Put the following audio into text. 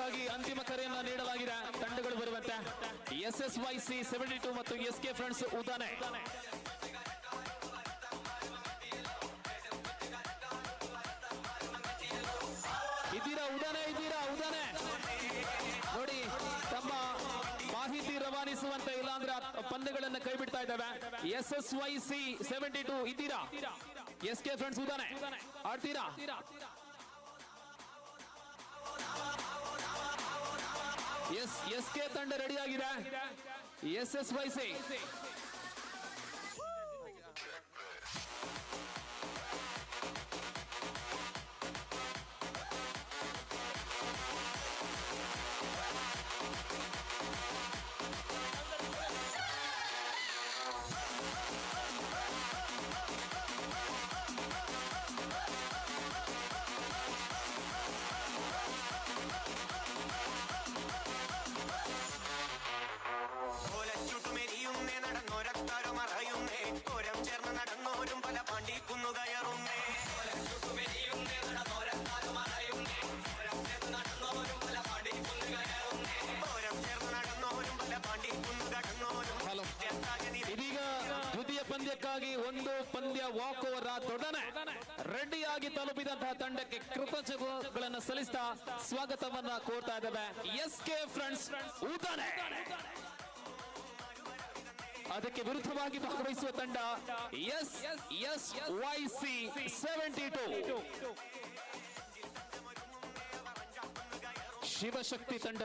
ಗಾಗಿ ಅಂತಿಮ ಕರೆಯನ್ನ ನೀಡಲಾಗಿದೆ. ತಂಡಗಳು ಬರುವಂತೆ S S Y C seventy two ಮತ್ತು ಎಸ್ ಕೆ ಫ್ರೆಂಡ್ಸ್ ಉದಾನೆ. ಇದ್ದೀರಾ ಉದಾನೆ ಇದ್ದೀರಾ ಉದಾನೆ? ನೋಡಿ, ತಮ್ಮ ಮಾಹಿತಿ ರವಾನಿಸುವಂತೆ ಇಲ್ಲಾಂದ್ರೆ ಪಂದ್ಯಗಳನ್ನ ಕೈ ಬಿಡ್ತಾ ಇದ್ದಾವೆ. S S Y C seventy two ಇದ್ದೀರಾ? ಎಸ್ ಕೆ ಫ್ರೆಂಡ್ಸ್ ಉದಾನೆ. ಆಡ್ತೀರಾ? ಎಸ್ ಎಸ್ ಕೆ ತಂಡ ರೆಡಿಯಾಗಿದೆ ಎಸ್ ಎಸ್ ವೈ ചേർന്ന് നടന്നോരും പല പാണ്ടിക്കുന്നു കടന്നോരും ഹലോ. രണ്ടാകനി ಇದೀಗ ದ್ವಿತೀಯ ಪಂದ್ಯಕ್ಕಾಗಿ ಒಂದು ಪಂದ್ಯ ವಾಕ್ ಓವರ್ ಆದೊಡನೆ ರೆಡಿಯಾಗಿ ತಲುಪಿದಂತಹ ತಂಡಕ್ಕೆ ಕೃತಜ್ಞತೆಗಳನ್ನು ಸಲ್ಲಿಸ್ತಾ ಸ್ವಾಗತವನ್ನ ಕೋರ್ತಾ ಇದ್ದಾವೆ ಎಸ್ ಕೆ ಫ್ರೆಂಡ್ಸ್ ಉದಾನೆ ಅದಕ್ಕೆ ವಿರುದ್ಧವಾಗಿ ಭಾಗವಹಿಸುವ ತಂಡ S S Y C seventy two. Shivashakti ತಂಡ